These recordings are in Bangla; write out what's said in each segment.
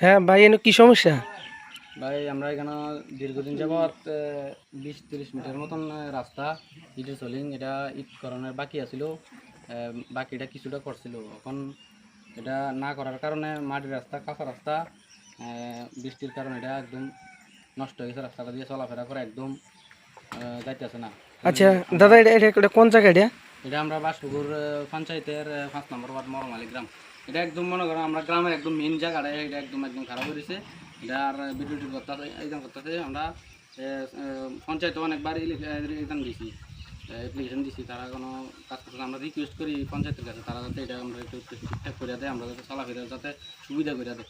হ্যাঁ ভাই এনে কি সমস্যা? ভাই আমরা এখানে দীর্ঘদিন যাবৎ বিশ তিরিশ মিটার মতন রাস্তা ইটের চলিং এটা ইট করানোর বাকি আছিল। বাকিটা কিছুটা করছিল। এখন এটা না করার কারণে মাটির রাস্তা কাঁচা রাস্তা বৃষ্টির কারণে এটা একদম নষ্ট হয়ে গেছে রাস্তাটা দিয়ে চলাফেরা করে একদম যাইতেছে না। আচ্ছা দাদা এটা এটা এটা কোন জায়গা এটা? এটা আমরা বাসপুকুর পঞ্চায়েতের পাঁচ নম্বর ওয়ার্ড মরমালি গ্রাম। এটা একদম মনে করো আমরা গ্রামের একদম মেন জায়গাটা এটা একদম একদম খারাপ হয়েছে এটা আর বিদ্যুৎ টিডিও করতে একদম করতেছে আমরা পঞ্চায়েতে অনেকবার ইলেকশন দিছি অ্যাপ্লিকেশন দিছি তারা কোনো কাজ করছে। আমরা রিকোয়েস্ট করি পঞ্চায়েতের কাছে তারা যাতে এটা আমরা একটু ঠিকঠাক করে দেয় আমরা যাতে চলাফেরা যাতে সুবিধা করে দেয়।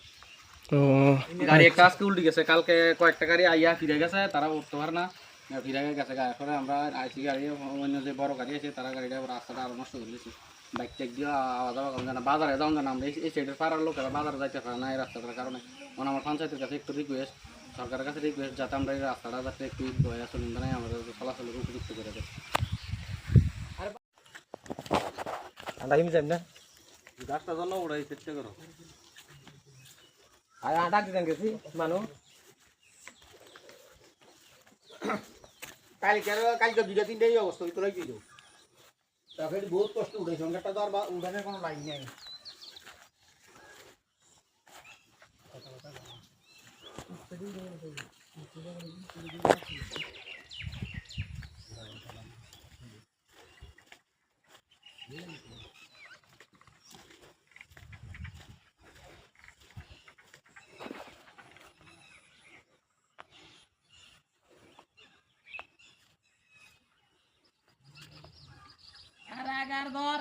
গাড়ি একটা আজকে উল্টে গেছে কালকে কয়েকটা গাড়ি আইয়া ফিরে গেছে তারা উঠতে পারে না। ফিরে গেছে গায়ে করে আমরা আইসি গাড়ি অন্য যে বড় গাড়ি আছে তারা গাড়িটা রাস্তাটা আরও নষ্ট করে দিয়েছে বাইক টেক দিয়ে আওয়া যাওয়া কম জানা বাজারে যাও জানা আমরা এই- সাইডের পাড়ার লোকেরা বাজারে যাইতে পারে না এই রাস্তাটার কারণে। মানে আমার পঞ্চায়েতের কাছে একটু রিকোয়েস্ট সরকারের কাছে রিকোয়েস্ট যাতে আমরা এই রাস্তাটা যাতে একটু হয়ে আসলে মানে আমাদের চলাচলের উপযুক্ত করে দেয়। আটা হিম যাই না? গাছটা জন্য ওড়াই চেষ্টা করো। আর আটা দিতেন গেছি মানুষ কালকে কালকে দুইটা তিনটা এই অবস্থা হইতো রাখি দিও তারপরে বহুত কষ্ট উঠে সংখ্যাটা তো আর বা- উঠানের কোনো লাইন নেই আর আগার ধর